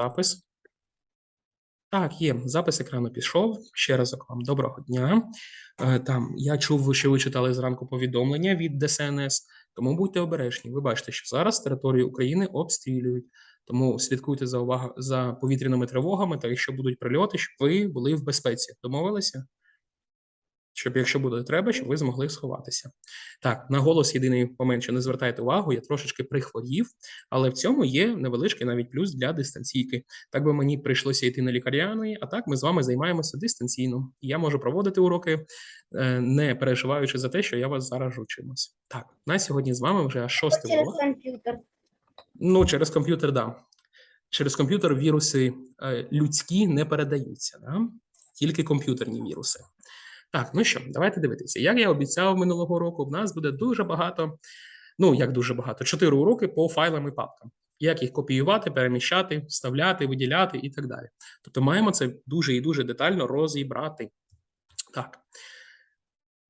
запис. Так, є. Запис екрану пішов. Ще разок вам доброго дня. Е, Там я чув, що ви читали зранку повідомлення від ДСНС, тому будьте обережні. Ви бачите, що зараз територію України обстрілюють. Тому слідкуйте за увагу за повітряними тривогами, та якщо будуть прильоти, щоб ви були в безпеці. Домовилися? Щоб, якщо буде треба, щоб ви змогли сховатися. Так, на голос єдиний момент, що не звертайте увагу, я трошечки прихворів, але в цьому є невеличкий навіть плюс для дистанційки. Так би мені прийшлося йти на лікарняний, а так ми з вами займаємося дистанційно. І Я можу проводити уроки, е, не переживаючи за те, що я вас заражу чимось. Так, на сьогодні з вами вже аж шостий Через урок. комп'ютер. Ну, через комп'ютер, да. Через комп'ютер віруси е, людські не передаються, да? тільки комп'ютерні віруси. Так, ну що, давайте дивитися. Як я обіцяв минулого року, в нас буде дуже багато, ну як дуже багато, чотири уроки по файлам і папкам. Як їх копіювати, переміщати, вставляти, виділяти і так далі. Тобто маємо це дуже і дуже детально розібрати. Так.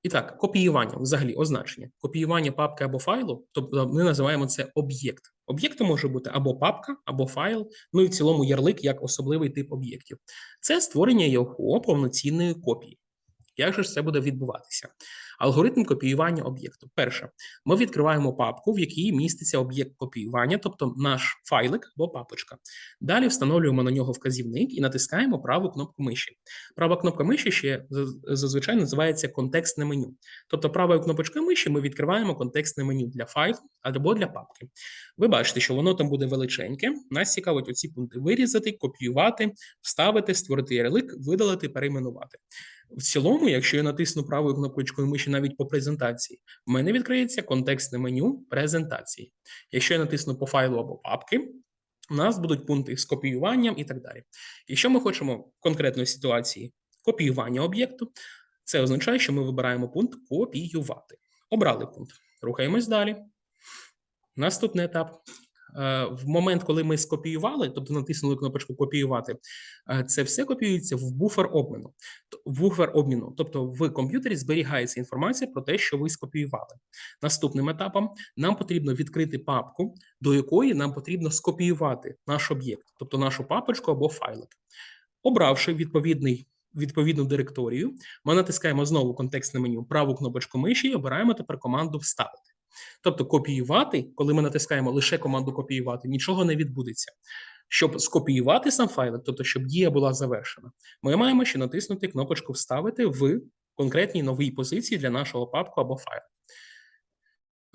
І так, копіювання, взагалі, означення. Копіювання папки або файлу, тобто ми називаємо це об'єкт. Об'єктом може бути або папка, або файл, ну і в цілому ярлик як особливий тип об'єктів. Це створення його повноцінної копії. Як же ж це буде відбуватися? Алгоритм копіювання об'єкту. Перше, ми відкриваємо папку, в якій міститься об'єкт копіювання, тобто наш файлик або папочка. Далі встановлюємо на нього вказівник і натискаємо праву кнопку миші. Права кнопка миші ще зазвичай називається контекстне меню. Тобто правою кнопочкою миші ми відкриваємо контекстне меню для файлу або для папки. Ви бачите, що воно там буде величеньке. Нас цікавить оці пункти: вирізати, копіювати, вставити, створити ярлик, видалити, перейменувати. В цілому, якщо я натисну правою кнопочкою миші навіть по презентації, в мене відкриється контекстне меню презентації. Якщо я натисну по файлу або папки, у нас будуть пункти з копіюванням і так далі. Якщо ми хочемо в конкретної ситуації копіювання об'єкту, це означає, що ми вибираємо пункт копіювати. Обрали пункт. Рухаємось далі. Наступний етап. Е, В момент, коли ми скопіювали, тобто натиснули кнопочку копіювати, е, це все копіюється в буфер обміну. В буфер обміну, тобто в комп'ютері зберігається інформація про те, що ви скопіювали. Наступним етапом нам потрібно відкрити папку, до якої нам потрібно скопіювати наш об'єкт, тобто нашу папочку або файлик. Обравши відповідний. Відповідну директорію, ми натискаємо знову контекстне меню, праву кнопочку миші і обираємо тепер команду Вставити. Тобто копіювати, коли ми натискаємо лише команду копіювати, нічого не відбудеться. Щоб скопіювати сам файлик, тобто щоб дія була завершена, ми маємо ще натиснути кнопочку Вставити в конкретній новій позиції для нашого папку або файлу.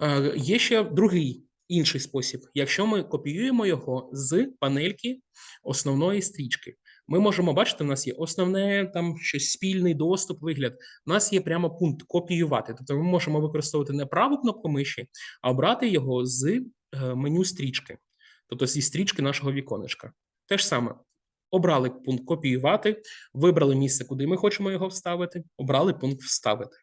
Е, Є ще другий інший спосіб. Якщо ми копіюємо його з панельки основної стрічки, ми можемо бачити, у нас є основне там щось спільний доступ, вигляд. У нас є прямо пункт копіювати. Тобто ми можемо використовувати не праву кнопку миші, а обрати його з е, меню стрічки, тобто зі стрічки нашого віконечка. Те ж саме. Обрали пункт копіювати, вибрали місце, куди ми хочемо його вставити, обрали пункт вставити.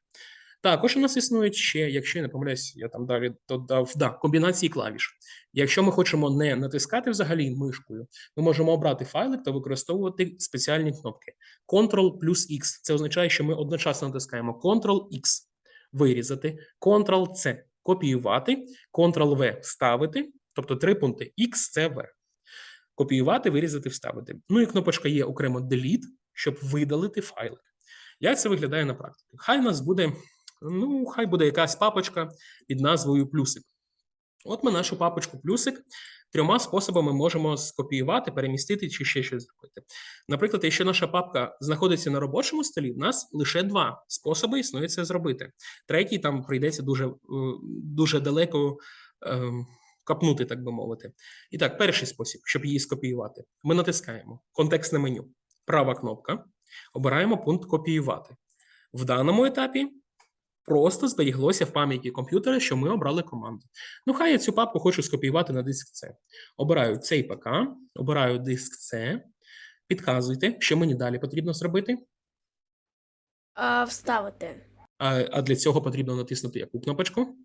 Також у нас існують ще, якщо я не помиляюсь, я там далі додав да, комбінації клавіш. Якщо ми хочемо не натискати взагалі мишкою, ми можемо обрати файлик та використовувати спеціальні кнопки. Ctrl плюс X. Це означає, що ми одночасно натискаємо Ctrl X вирізати, Ctrl C копіювати, Ctrl V вставити, тобто три пункти X, C, V. Копіювати, вирізати, вставити. Ну і кнопочка є окремо Delete, щоб видалити файлик. Як це виглядає на практиці? Хай у нас буде, ну, хай буде якась папочка під назвою плюсик. От ми нашу папочку плюсик трьома способами можемо скопіювати, перемістити чи ще щось зробити. Наприклад, якщо наша папка знаходиться на робочому столі, в нас лише два способи існує це зробити. Третій там прийдеться дуже, е, дуже далеко ем, капнути, так би мовити. І так, перший спосіб, щоб її скопіювати, ми натискаємо контекстне меню, права кнопка, обираємо пункт копіювати. В даному етапі просто зберіглося в пам'яті комп'ютера, що ми обрали команду. Ну, хай я цю папку хочу скопіювати на диск C. Обираю цей ПК, обираю диск C, підказуйте, що мені далі потрібно зробити. А, вставити. А, а для цього потрібно натиснути яку кнопочку?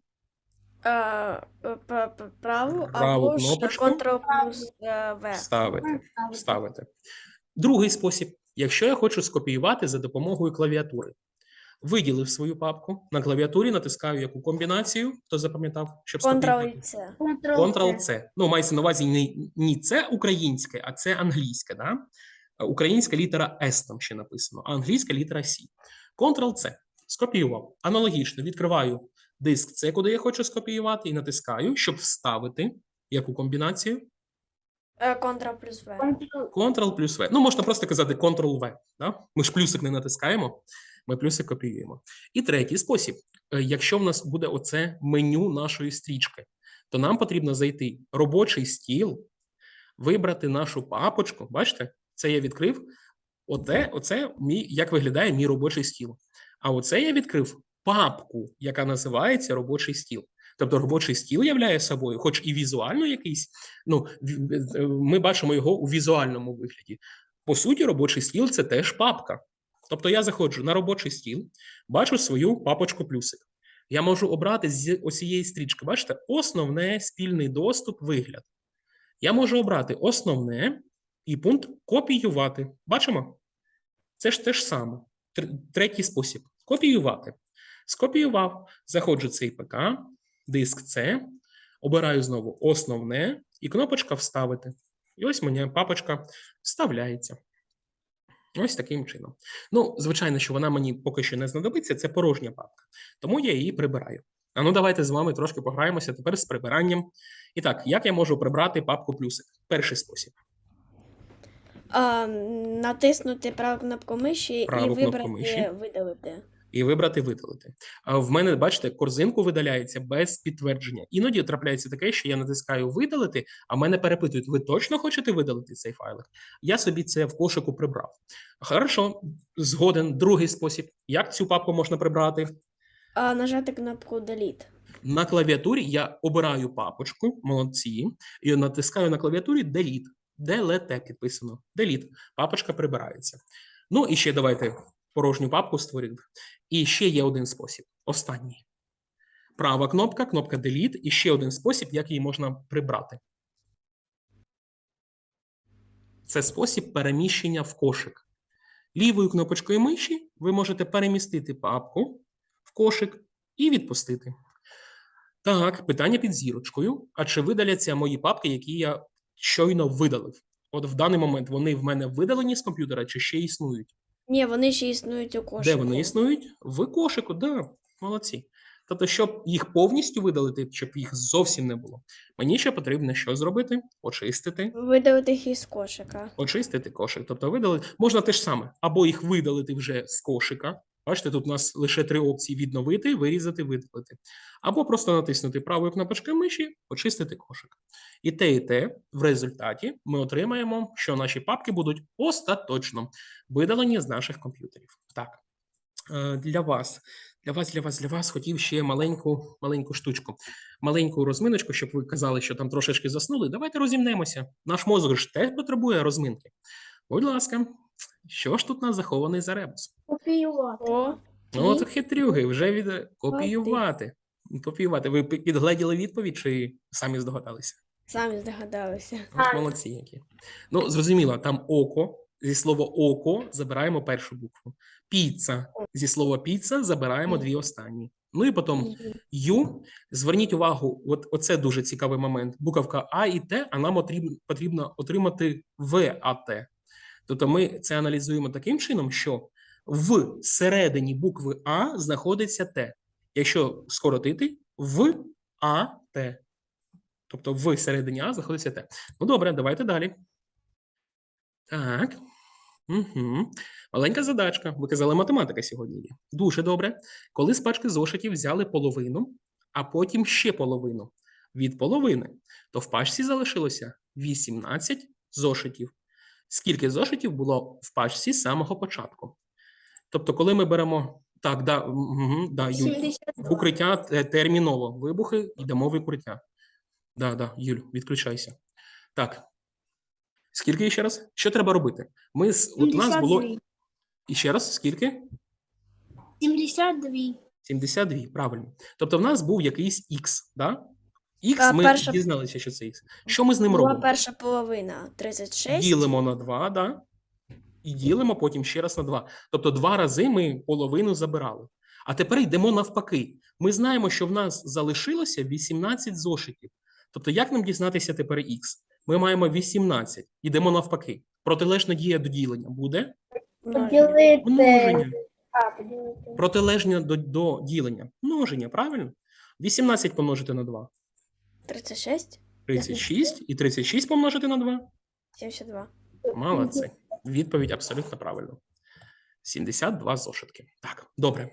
А, праву, Праву або кнопочку. Ctrl плюс е, В. Вставити. Вставити. Другий спосіб. Якщо я хочу скопіювати за допомогою клавіатури, виділив свою папку. На клавіатурі натискаю яку комбінацію. Хто запам'ятав, щоб скопіювати? Ctrl-C. Ctrl-C. Ну, мається на увазі не, не це українське, а це англійське. Да? Е, Українська літера S там ще написано, а англійська літера C. Ctrl-C. Скопіював. Аналогічно відкриваю диск C, куди я хочу скопіювати, і натискаю, щоб вставити яку комбінацію? Е, Ctrl плюс V. Ctrl плюс V. Ну, можна просто казати Ctrl-V. Да? Ми ж плюсик не натискаємо, ми плюсик копіюємо. І третій спосіб. Е, Якщо в нас буде оце меню нашої стрічки, то нам потрібно зайти робочий стіл, вибрати нашу папочку. Бачите, це я відкрив. Оце, оце мій, як виглядає мій робочий стіл. А оце я відкрив папку, яка називається робочий стіл. Тобто робочий стіл являє собою, хоч і візуально якийсь, ну ми бачимо його у візуальному вигляді. По суті, робочий стіл це теж папка. Тобто я заходжу на робочий стіл, бачу свою папочку плюсик. Я можу обрати з оцієї стрічки, бачите, основне спільний доступ, вигляд. Я можу обрати основне і пункт копіювати. Бачимо? Це ж те ж саме. Третій спосіб копіювати. Скопіював, заходжу в цей ПК, диск C, обираю знову основне і кнопочка вставити. І ось моя папочка вставляється. Ось таким чином. Ну, звичайно, що вона мені поки що не знадобиться, це порожня папка. Тому я її прибираю. А ну давайте з вами трошки пограємося тепер з прибиранням. І так, як я можу прибрати папку плюсик? Перший спосіб. А, натиснути праву кнопку миші Праву і кнопку вибрати миші. видалити. І вибрати видалити. В мене, бачите, корзинку видаляється без підтвердження. Іноді трапляється таке, що я натискаю видалити, а мене перепитують: ви точно хочете видалити цей файлик? Я собі це в кошику прибрав. Хорошо, згоден. Другий спосіб. Як цю папку можна прибрати? А, нажати кнопку Delete. На клавіатурі я обираю папочку, молодці, і натискаю на клавіатурі Delete. Delete підписано. Delete. Папочка прибирається. Ну і ще давайте порожню папку створив. І ще є один спосіб. Останній. Права кнопка, кнопка Delete, і ще один спосіб, як її можна прибрати. Це спосіб переміщення в кошик. Лівою кнопочкою миші ви можете перемістити папку в кошик і відпустити. Так, питання під зірочкою. А чи видаляться мої папки, які я щойно видалив? От в даний момент вони в мене видалені з комп'ютера чи ще існують? Ні, вони ще існують у кошику. Де вони існують? В кошику, да, молодці. Тобто, щоб їх повністю видалити, щоб їх зовсім не було, мені ще потрібно що зробити? Очистити, Видалити їх із кошика. очистити кошик. Тобто видалити можна те ж саме, або їх видалити вже з кошика. Бачите, тут у нас лише три опції: відновити, вирізати, видалити. Або просто натиснути правою кнопочкою миші, очистити кошик. І те, і те в результаті ми отримаємо, що наші папки будуть остаточно видалені з наших комп'ютерів. Так, е, для вас, для вас, для вас, для вас хотів ще маленьку, маленьку штучку, маленьку розминочку, щоб ви казали, що там трошечки заснули. Давайте розімнемося. Наш мозок ж теж потребує розминки. Будь ласка, що ж тут у нас захований за ребус? Копіювати. О, Ну, от хитрюги, вже від копіювати. Копіювати. Ви підгледіли відповідь чи самі здогадалися? самі здогадалися. От молодці які. Ну, зрозуміло, там око. Зі слова око забираємо першу букву. Піца. Зі слова піца забираємо дві останні. Ну і потім Ю. Зверніть увагу, от оце дуже цікавий момент. Буковка А і Т, а нам отріб- потрібно отримати В, А, Т. Тобто ми це аналізуємо таким чином, що в середині букви А знаходиться Т. Якщо скоротити в А Т. Тобто в середині А знаходиться Т. Ну добре, давайте далі. Так. Угу. Маленька задачка. Ви казали, математика сьогодні є. Дуже добре. Коли з пачки зошитів взяли половину, а потім ще половину від половини, то в пачці залишилося 18 зошитів. Скільки зошитів було в пачці з самого початку? Тобто, коли ми беремо. Так, да, угу, да, Юль, 72. в укриття терміново. Вибухи, йдемо в укриття. Да, да, Юль, відключайся. Так. Скільки ще раз? Що треба робити? Ми з от у нас було 72. і ще раз, скільки? 72. 72, правильно. Тобто в нас був якийсь X, да? X, А, ми перша- дізналися, що це X. Що ми з ним Була робимо? перша половина 36. Ділимо на 2, да? і ділимо потім ще раз на 2. Тобто два рази ми половину забирали. А тепер йдемо навпаки. Ми знаємо, що в нас залишилося 18 зошитів. Тобто, як нам дізнатися тепер х? Ми маємо 18. Йдемо навпаки. Протилежна дія до ділення буде Множення. Поділити. множення. А, поділити. Протилежне до, до ділення. Множення, правильно? 18 помножити на 2. 36, 36 і 36 помножити на 2. 72. Молодці. Відповідь абсолютно правильна. 72 зошитки. Так, добре.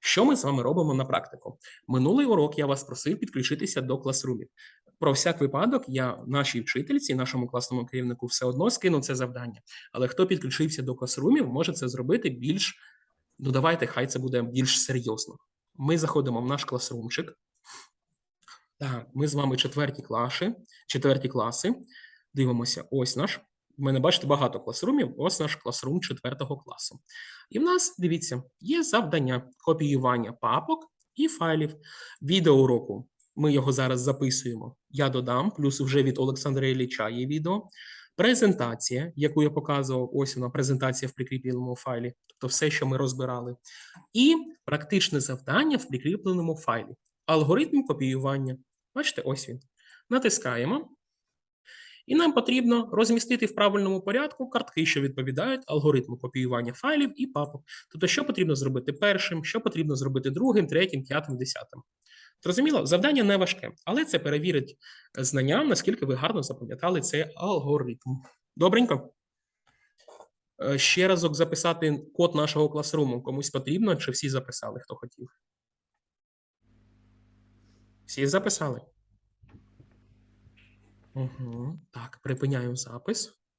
Що ми з вами робимо на практику? Минулий урок я вас просив підключитися до класрумів. Про всяк випадок я нашій вчительці, нашому класному керівнику все одно скину це завдання. Але хто підключився до класрумів, може це зробити більш. Ну, давайте, хай це буде більш серйозно. Ми заходимо в наш класрумчик. Так, ми з вами четверті класи, четверті класи. Дивимося, ось наш. У мене, бачите, багато класрумів. Ось наш класрум четвертого класу. І в нас, дивіться, є завдання копіювання папок і файлів. Відеоуроку. Ми його зараз записуємо. Я додам, плюс вже від Олександра Ілліча є відео. Презентація, яку я показував, ось вона презентація в прикріпленому файлі, тобто все, що ми розбирали. І практичне завдання в прикріпленому файлі. Алгоритм копіювання. Бачите, ось він. Натискаємо. І нам потрібно розмістити в правильному порядку картки, що відповідають алгоритму копіювання файлів і папок. Тобто, що потрібно зробити першим, що потрібно зробити другим, третім, п'ятим, десятим. Зрозуміло, завдання не важке, але це перевірить знання, наскільки ви гарно запам'ятали цей алгоритм. Добренько. Е, Ще разок записати код нашого класруму комусь потрібно, чи всі записали, хто хотів? Всі записали? Угу. Так, припиняємо запис.